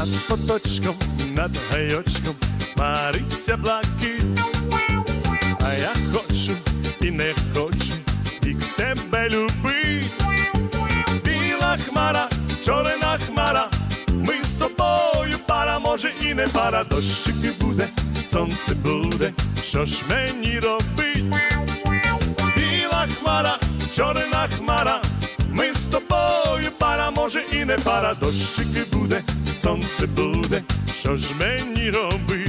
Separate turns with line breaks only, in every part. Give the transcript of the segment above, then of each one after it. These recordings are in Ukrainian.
над поточком, над гайочком Мариться блакить, а я хочу і не хочу вік тебе любить. Біла хмара, чорна хмара, ми з тобою пара, може і не пара, дощики буде, сонце буде, що ж мені робить? Біла хмара, чорна хмара, ми з тобою може і не пара, дощики буде, сонце буде, що ж мені робить?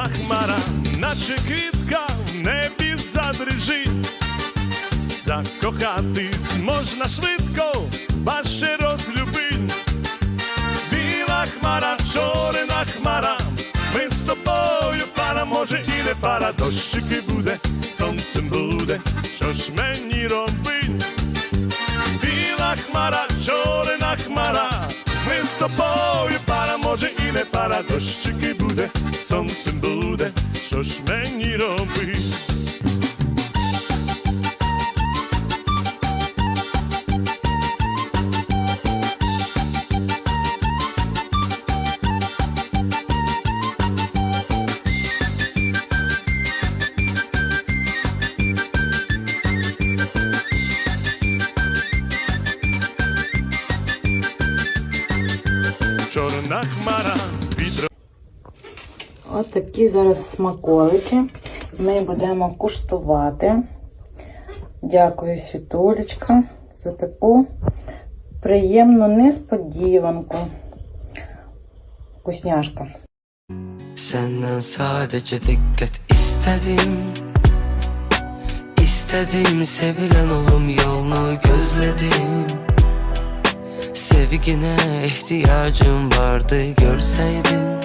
Біла хмара, наче квітка в небі задрижить. Закохатись можна швидко, ваше розлюбить. Біла хмара, чорна хмара, ми з тобою пара, може і не пара, дощики буде, сонцем буде, що ж мені робить? Біла хмара, може і не пара, дощики буде, сонцем буде, що ж мені робить? Чорна хмара, вітро.
От такі зараз смаколики. Ми будемо куштувати. Дякую, Світулечка, за таку приємну несподіванку. Вкусняшка.
Senden sadece dikkat istedim İstedim sevilen olum yolunu gözledim Sevgine ihtiyacım vardı görseydin